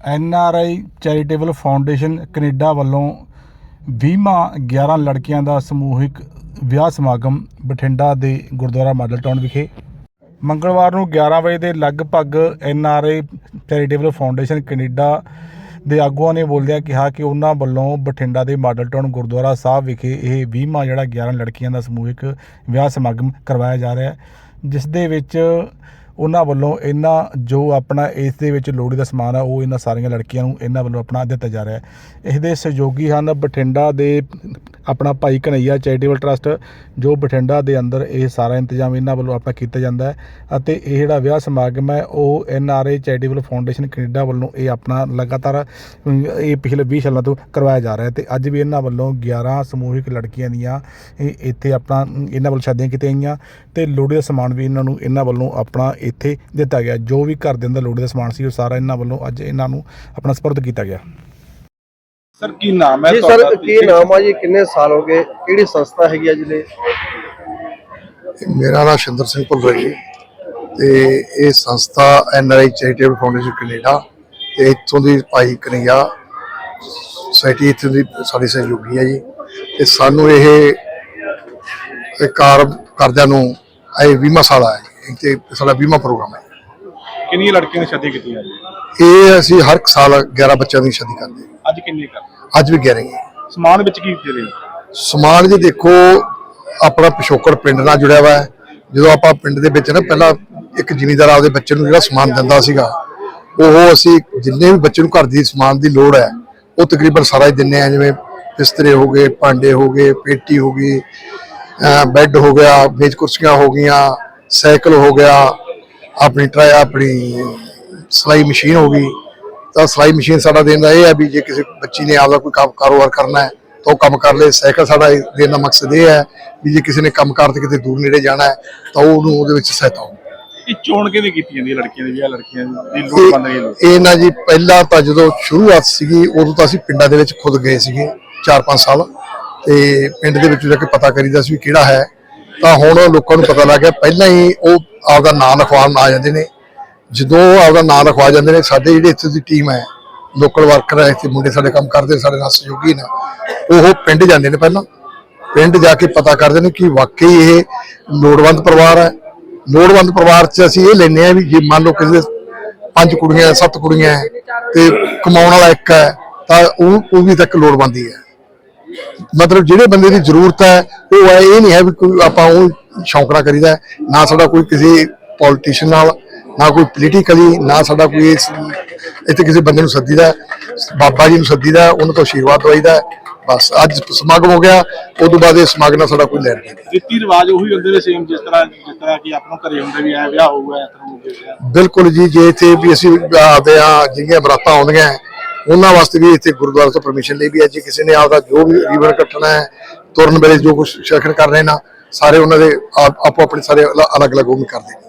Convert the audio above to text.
N R I charitable foundation Canada ਵੱਲੋਂ 20ਵਾਂ 11 ਲੜਕੀਆਂ ਦਾ ਸਮੂਹਿਕ ਵਿਆਹ ਸਮਾਗਮ ਬਠਿੰਡਾ ਦੇ ਗੁਰਦੁਆਰਾ ਮਾਡਲ ਟਾਊਨ ਵਿਖੇ। ਮੰਗਲਵਾਰ ਨੂੰ 11 ਵਜੇ ਦੇ ਲਗਭਗ N R I charitable foundation Canada ਦੇ ਆਗੂਆਂ ਨੇ ਬੋਲਦਿਆਂ ਕਿਹਾ ਕਿ ਉਹਨਾਂ ਵੱਲੋਂ ਬਠਿੰਡਾ ਦੇ ਮਾਡਲ ਟਾਊਨ ਗੁਰਦੁਆਰਾ ਸਾਹਿਬ ਵਿਖੇ ਇਹ 20ਵਾਂ ਜਿਹੜਾ 11 ਲੜਕੀਆਂ ਦਾ ਸਮੂਹਿਕ ਵਿਆਹ ਸਮਾਗਮ ਕਰਵਾਇਆ ਜਾ ਰਿਹਾ ਹੈ, ਜਿਸ ਦੇ ਵਿੱਚ ਉਹਨਾਂ ਵੱਲੋਂ ਇਹਨਾਂ ਜੋ ਆਪਣਾ ਇਸ ਦੇ ਵਿੱਚ ਲੋੜੀ ਦਾ ਸਮਾਨ ਆ, ਉਹ ਇਹਨਾਂ ਸਾਰੀਆਂ ਲੜਕੀਆਂ ਨੂੰ ਇਹਨਾਂ ਵੱਲੋਂ ਆਪਣਾ ਦਿੱਤਾ ਜਾ ਰਿਹਾ ਹੈ। ਇਸ ਦੇ ਸਹਿਯੋਗੀ ਹਨ ਬਠਿੰਡਾ ਦੇ ਆਪਣਾ ਭਾਈ ਕਨਈਆ ਚੈਰੀਟੇਬਲ ਟਰਸਟ, ਜੋ ਬਠਿੰਡਾ ਦੇ ਅੰਦਰ ਇਹ ਸਾਰਾ ਇੰਤਜ਼ਾਮ ਇਹਨਾਂ ਵੱਲੋਂ ਆਪਣਾ ਕੀਤਾ ਜਾਂਦਾ ਹੈ ਅਤੇ ਇਹ ਜਿਹੜਾ ਵਿਆਹ ਸਮਾਗਮ ਹੈ, ਉਹ N R A charitable foundation Canada ਵੱਲੋਂ ਇਹ ਆਪਣਾ ਲਗਾਤਾਰ ਇਹ ਪਿਛਲੇ 20 ਸਾਲਾਂ ਤੋਂ ਕਰਵਾਇਆ ਜਾ ਰਿਹਾ ਹੈ ਤੇ ਅੱਜ ਵੀ ਇਹਨਾਂ ਵੱਲੋਂ 11 ਸਮੂਹਿਕ ਲੜਕੀਆਂ ਦੀਆਂ ਇਹ ਇੱਥੇ ਆਪਣਾ ਇਹਨਾਂ ਵੱਲੋਂ ਸ਼ਾਦੀਆਂ ਕੀਤੀਆਂ ਗਈਆਂ ਤੇ ਲੋੜੀ ਦਾ ਸਮਾਨ ਵੀ ਇਹਨਾਂ ਨੂੰ, ਇਹਨਾਂ ਵੱਲੋਂ ਆਪਣਾ ਇੱਥੇ ਦਿੱਤਾ ਗਿਆ। ਜੋ ਵੀ ਘਰ ਦੇ ਅੰਦਰ ਲੋੜੀ ਦਾ ਸਮਾਨ ਸੀ, ਉਹ ਸਾਰਾ ਇਹਨਾਂ ਵੱਲੋਂ ਅੱਜ ਇਹਨਾਂ ਨੂੰ ਆਪਣਾ ਸਪੁਰਦ ਕੀਤਾ ਗਿਆ। ਸਰ ਕੀ ਨਾਮ ਹੈ ਜੀ ਸਰ ਕੀ ਨਾਮ ਆ ਜੀ? ਕਿੰਨੇ ਸਾਲ ਹੋ ਗਏ? ਕਿਹੜੀ ਸੰਸਥਾ ਹੈਗੀ ਆ ਜਿਹੜੇ ਮੇਰਾ ਨਾਮ ਸ਼ਿੰਦਰ ਸਿੰਘ ਭੁੱਲਰ ਜੀ। ਤੇ ਇਹ ਸੰਸਥਾ N R I charitable foundation Canada ਤੇ ਇੱਥੋਂ ਦੀ ਭਾਈ ਕਨਈਆ ਸੋਸਾਇਟੀ ਇੱਥੋਂ ਦੀ ਸਾਡੀ ਸਹਿਯੋਗੀ ਹੈ ਜੀ। ਤੇ ਸਾਨੂੰ ਇਹ ਇਹ ਕਾਰ ਕਰਦਿਆਂ ਨੂੰ ਇਹ 20ਵਾਂ ਸਾਲ ਜੀ। ਤੇ ਸਾਡਾ 20ਵਾਂ ਪ੍ਰੋਗਰਾਮ ਹੈ ਕਿੰਨੀਆਂ ਲੜਕੀਆਂ ਦੀ ਸ਼ਾਦੀ ਕੀਤੀ ਹੈ ਜੀ ਇਹ ਅਸੀਂ ਹਰ ਸਾਲ 11 ਬੱਚਿਆਂ ਦੀ ਸ਼ਾਦੀ ਕਰਦੇ ਹਾਂ। ਅੱਜ ਕਿੰਨੀ ਕਰ ਅੱਜ ਵੀ 11 ਹੈ ਸਮਾਨ ਵਿੱਚ ਕੀ ਦੇ ਰਹੇ? ਸਮਾਨ ਜੀ ਦੇਖੋ ਆਪਣਾ ਪਿਛੋਕੜ ਪਿੰਡ ਨਾਲ ਜੁੜਿਆ ਹੋਇਆ ਹੈ ਜਦੋਂ ਆਪਾਂ ਪਿੰਡ ਦੇ ਵਿੱਚ ਨਾ ਪਹਿਲਾਂ ਇੱਕ ਜ਼ਿਮੀਂਦਾਰ ਆਪਦੇ ਬੱਚੇ ਨੂੰ ਜਿਹੜਾ ਸਮਾਨ ਦਿੰਦਾ ਸੀਗਾ ਉਹ ਅਸੀਂ ਜਿੰਨੇ ਵੀ ਬੱਚੇ ਨੂੰ ਘਰ ਦੀ ਸਮਾਨ ਦੀ ਲੋੜ ਹੈ ਉਹ ਤਕਰੀਬਨ ਸਾਰਾ ਹੀ ਦਿੰਨੇ ਆ ਜਿਵੇਂ ਬਿਸਤਰੇ ਹੋ ਗਏ ਭਾਂਡੇ ਹੋ ਗਏ ਪੇਟੀ ਹੋ ਗਈ ਅਹ ਬੈੱਡ ਹੋ ਗਿਆ ਮੇਜ਼ ਕੁਰਸੀਆਂ ਹੋ ਗਈਆਂ ਸਾਈਕਲ ਹੋ ਗਿਆ ਆਪਣੀ ਟਰਾਈ ਆਪਣੀ ਸਿਲਾਈ ਮਸ਼ੀਨ ਹੋ ਗਈ ਤਾਂ ਸਿਲਾਈ ਮਸ਼ੀਨ ਸਾਡਾ ਦੇਣ ਦਾ ਇਹ ਹੈ ਵੀ ਜੇ ਕਿਸੇ ਬੱਚੀ ਨੇ ਆਪਦਾ ਕੋਈ ਕੰਮ ਕਾਰੋਬਾਰ ਕਰਨਾ ਹੈ ਤਾਂ ਉਹ ਕੰਮ ਕਰ ਲੇ ਸਾਈਕਲ ਸਾਡਾ ਦੇਣ ਦਾ ਮਕਸਦ ਇਹ ਹੈ ਵੀ ਜੇ ਕਿਸੇ ਨੇ ਕੰਮ ਕਾਰ ਤੇ ਕਿਤੇ ਦੂਰ ਨੇੜੇ ਜਾਣਾ ਹੈ ਤਾਂ ਉਹਨੂੰ ਉਹਦੇ ਵਿੱਚ ਸਹਾਇਤਾ ਹੋ ਇਹ ਚੋਣ ਕਿਵੇਂ ਕੀਤੀ ਜਾਂਦੀ ਹੈ ਲੜਕੀਆਂ ਦੀ ਵਿਆਹ ਲੜਕੀਆਂ ਦੀ ਲੋੜ ਰਹੀ ਲੋਕ ਇਹ ਨਾ ਜੀ ਪਹਿਲਾਂ ਤਾਂ ਜਦੋਂ ਸ਼ੁਰੂਆਤ ਸੀਗੀ ਉਦੋਂ ਤਾਂ ਅਸੀਂ ਪਿੰਡਾਂ ਦੇ ਵਿੱਚ ਖੁਦ ਗਏ ਸੀਗੇ 4-5 ਸਾਲ। ਤੇ ਪਿੰਡ ਦੇ ਵਿੱਚ ਜਾ ਕੇ ਪਤਾ ਕਰੀਦਾ ਸੀ ਕਿਹੜਾ ਹੈ। ਤਾਂ ਹੁਣ ਲੋਕਾਂ ਨੂੰ ਪਤਾ ਲੱਗ ਗਿਆ, ਪਹਿਲਾਂ ਹੀ ਉਹ ਆਪਦਾ ਨਾਂ ਲਿਖਵਾਉਣ ਆ ਜਾਂਦੇ ਨੇ। ਜਦੋਂ ਉਹ ਆਪਦਾ ਨਾਂ ਲਿਖਵਾ ਜਾਂਦੇ ਨੇ, ਸਾਡੇ ਜਿਹੜੇ ਇੱਥੇ ਦੀ ਟੀਮ ਹੈ ਲੋਕਲ ਵਰਕਰ ਹੈ, ਇੱਥੇ ਮੁੰਡੇ ਸਾਡੇ ਕੰਮ ਕਰਦੇ, ਸਾਡੇ ਨਾਲ ਸਹਿਯੋਗੀ ਨੇ, ਉਹ ਪਿੰਡ ਜਾਂਦੇ ਨੇ ਪਹਿਲਾਂ। ਪਿੰਡ ਜਾ ਕੇ ਪਤਾ ਕਰਦੇ ਨੇ ਕਿ ਵਾਕਈ ਇਹ ਲੋੜਵੰਦ ਪਰਿਵਾਰ ਹੈ। ਲੋੜਵੰਦ ਪਰਿਵਾਰ 'ਚ ਅਸੀਂ ਇਹ ਲੈਨੇ ਆ ਵੀ ਜੇ ਮੰਨ ਲਓ ਕਿਸੇ ਦੇ ਪੰਜ ਕੁੜੀਆਂ, ਸੱਤ ਕੁੜੀਆਂ ਹੈ ਤੇ ਕਮਾਉਣ ਵਾਲਾ ਇੱਕ ਹੈ, ਤਾਂ ਉਹ ਉਹ ਵੀ ਤੱਕ ਲੋੜਵੰਦੀ ਹੈ। ਮਤਲਬ ਜਿਹੜੇ ਬੰਦੇ ਦੀ ਜ਼ਰੂਰਤ ਹੈ ਉਹ ਹੈ ਇਹ ਨਹੀਂ ਹੈ ਵੀ ਕੋਈ ਆਪਾਂ ਉਹ ਸ਼ੌਂਕਣਾ ਕਰੀਦਾ। ਨਾ ਸਾਡਾ ਕੋਈ ਕਿਸੇ ਪੋਲੀਟੀਸ਼ੀਅਨ ਨਾਲ ਨਾ ਕੋਈ ਪੋਲੀਟੀਕਲੀ ਨਾ ਸਾਡਾ ਕੋਈ ਇੱਥੇ ਕਿਸੇ ਬੰਦੇ ਨੂੰ ਸੱਦੀਦਾ। ਬਾਬਾ ਜੀ ਨੂੰ ਸੱਦੀਦਾ ਉਹਨਾਂ ਤੋਂ ਆਸ਼ੀਰਵਾਦ ਦਵਾਈਦਾ ਹੈ। ਬਸ ਅੱਜ ਸਮਾਗਮ ਹੋ ਗਿਆ ਉਸ ਤੋਂ ਬਾਅਦ ਇਹ ਸਮਾਗਮ ਨਾਲ ਸਾਡਾ ਕੋਈ ਲੈਣ ਨਹੀਂ ਰੀਤੀ ਰਿਵਾਜ ਉਹੀ ਹੁੰਦੇ ਨੇ ਸੇਮ ਜਿਸ ਤਰ੍ਹਾਂ ਜਿਸ ਤਰ੍ਹਾਂ ਕਿ ਆਪਾਂ ਨੂੰ ਘਰੇ ਹੁੰਦੇ ਵੀ ਐ ਵਿਆਹ ਹੋਊਗਾ ਇਸ ਤਰ੍ਹਾਂ। ਬਿਲਕੁਲ ਜੀ ਜੇ ਇੱਥੇ ਵੀ ਅਸੀਂ ਆਦੇ ਆ ਜਿਹੜੀਆਂ ਬਰਾਤਾਂ ਆਉਂਦੀਆਂ ਉਹਨਾਂ ਵਾਸਤੇ ਵੀ ਇੱਥੇ ਗੁਰਦੁਆਰਾ ਤੋਂ ਪਰਮਿਸ਼ਨ ਲਈ ਵੀ ਹੈ ਜੇ। ਕਿਸੇ ਨੇ ਆਪਦਾ ਜੋ ਵੀ ਰੀਵਨ ਕੱਟਣਾ ਹੈ, ਤੁਰਨ ਵੇਲੇ ਜੋ ਕੁਝ ਸ਼ਖਨ ਕਰ ਰਹੇ ਨਾ, ਸਾਰੇ ਉਹਨਾਂ ਦੇ ਆਪ- ਆਪੋ ਆਪਣੇ ਸਾਰੇ ਅਲੱਗ ਅਲੱਗ ਉਹ ਵੀ ਕਰਦੇ ਨੇ